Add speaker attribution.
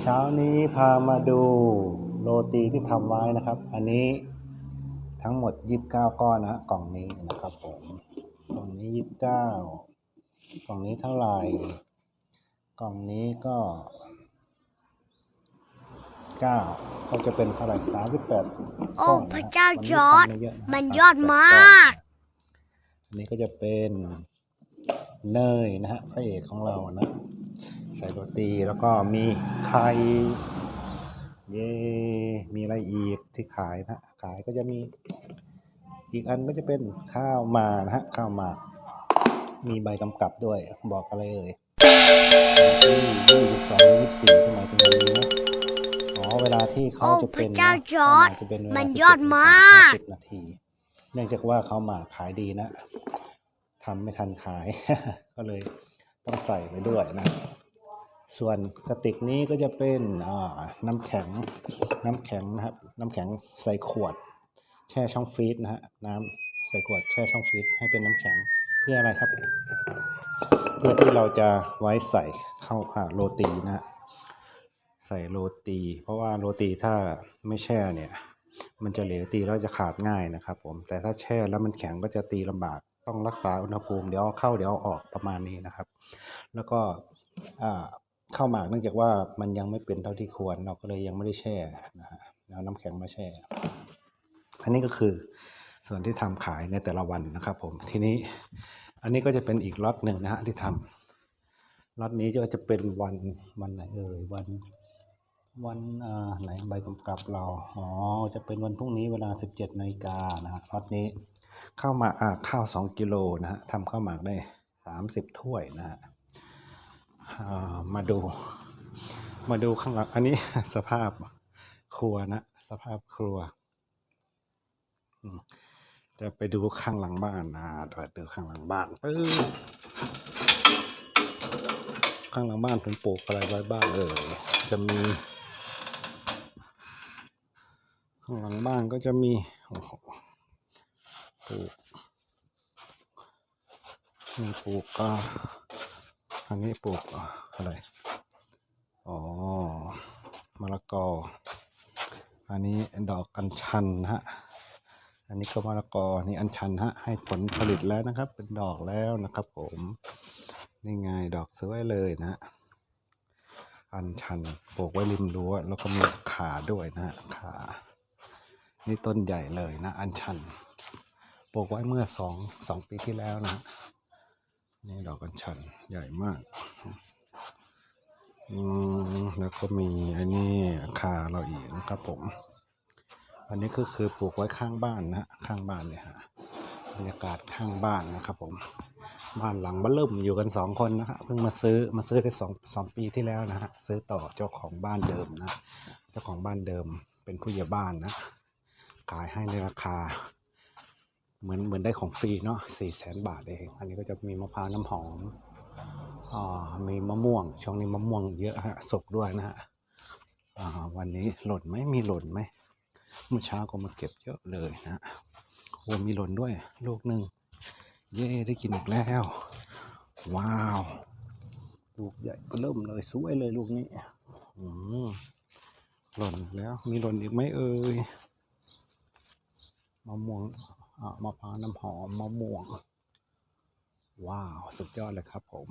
Speaker 1: เช้านี้พามาดูโรตีที่ทำไว้นะครับ อันนี้ทั้งหมด 29 ก้อนนะฮะกล่องนี้นะครับผมกล่องนี้ 29 กล่องนี้เท่าไหร่ กล่องนี้ก็ 9 ก็จะเป็นเท่าไหร่ 38
Speaker 2: โอ้
Speaker 1: ก้อนน
Speaker 2: พระเจ้า
Speaker 1: วันนี้
Speaker 2: จอร์จ
Speaker 1: ทำไเยะะ
Speaker 2: มัน
Speaker 1: 38
Speaker 2: ยอดมาก
Speaker 1: ก้อนอันนี้ก็จะเป็นเนยนะฮะพระเอกของเรานะ ใส่โรตีแล้วก็มีไข่เย่มีอะไรอีกที่ขายนะขายก็จะมีอีกอันก็จะเป็นข้าวหมากนะฮะข้าวหมากมีใบกำกับด้วยบอกอะไรเอ่ยที่ยี่สิบสองยี่สิบสี่ก็หมายถึงวันนี้นะอ๋อเวลาที่เขา
Speaker 2: โอ้
Speaker 1: จะเป็น
Speaker 2: พระเจ้า
Speaker 1: นะ
Speaker 2: จอร์จ
Speaker 1: ข้าวหมากจะเป็นเวลา
Speaker 2: มัน
Speaker 1: 11
Speaker 2: ยอดมาก
Speaker 1: สิบนาที เนื่องจากว่าข้าวหมากขายดีนะทำไม่ทันขาย ก็เลยต้องใส่ไปด้วยนะ ส่วนกระติกนี้ก็จะเป็นน้ำแข็งน้ำแข็งนะครับ น้ำแข็งใส่ขวด แช่ช่องฟรีซนะฮะน้ำใส่ขวดแช่ช่องฟรีซให้เป็นน้ำแข็งเพื่ออะไรครับ เพื่อที่เราจะไว้ใส่เข้าโรตีนะฮะใส่โรตี เพราะว่าโรตีถ้าไม่แช่เนี่ย มันจะเหลวตีแล้วจะขาดง่ายนะครับ ผมแต่ถ้าแช่แล้วมันแข็งก็จะตีลำบากต้องรักษาอุณหภูมิเดี๋ยวเข้าเดี๋ยวอออกประมาณนี้นะครับ แล้วก็อ่า ข้าวหมากเนื่องจากว่ามันยังไม่เป็นเท่าที่ควร เราก็เลยยังไม่ได้แช่นะฮะแล้วน้ำแข็งมาแช่ อันนี้ก็คือส่วนที่ทำขายในแต่ละวันนะครับ ผมทีนี้อันนี้ก็จะเป็นอีกล็อตหนึ่งนะฮะที่ทำล็อตนี้ก็จะเป็นวันวันไหนเอ่ยวันวันอ่าไหนใบกำกับเรา อ๋อ จะเป็นวันพรุ่งนี้เวลา 17นาฬิกานะฮะล็อตนี้ข้าวหมากอ่าข้าว 2 กิโลนะฮะทำข้าวหมากได้ 30 ถ้วยนะฮะ มาดู มาดูข้างหลัง อันนี้สภาพครัวนะ สภาพครัว จะไปดูข้างหลังบ้านนะเดี๋ยวดูข้างหลังบ้านปึ๊บข้างหลังบ้านผมปลูกอะไรไว้บ้างเออจะมี ข้างหลังบ้านก็จะมีโอ้โหปลูกมีปลูกก็ อันนี้ปลูกอะไร อ๋อ มะละกอ อันนี้ดอกอัญชันฮะ อันนี้ก็มะละกอ นี่อัญชันฮะ ให้ผลผลิตแล้วนะครับ เป็นดอกแล้วนะครับ ผม นี่ไงดอกสวยเลยนะฮะอัญชันปลูกไว้ริมรั้ว แล้วก็มีขาด้วยนะฮะขา นี่ต้นใหญ่เลยนะ อัญชัน ปลูกไว้เมื่อสองสองปีที่แล้วนะฮะ นี่ดอกอัญชันใหญ่มากอืมแล้วก็มีอันนี้คาเราอีกนะครับผม อันนี้ก็คือปลูกไว้ข้างบ้านนะฮะข้างบ้านเนี่ยฮะบรรยากาศข้างบ้านนะครับผม บ้านหลังบ้านเริ่มอยู่กันสองคนนะฮะเพิ่งมาซื้อมาซื้อได้สองสองปีที่แล้วนะฮะซื้อต่อเจ้าของบ้านเดิมนะ เจ้าของบ้านเดิมเป็นผู้ใหญ่บ้านนะขายให้ในราคา เหมือนเหมือนได้ของฟรีเนาะสี่แสนบาทเอง อันนี้ก็จะมีมะพร้าวน้ำหอมอ่ามีมะม่วง ช่วงนี้มะม่วงเยอะฮะสุกด้วยนะฮะอ่าวันนี้หล่นไหมมีหล่นไหมเมื่อเช้าก็มาเก็บเยอะเลยนะฮะโอ้มีหล่นด้วย ลูกหนึ่งเย่ได้กินอีกแล้ว ว้าว ลูกใหญ่ก็เริ่มเลยสวยเลยลูกนี้อืมหล่นแล้วมีหล่นอีกไหมเอ่ยมะม่วง มะพร้าวน้ำหอมมะม่วง ว้าว สุดยอดเลยครับผม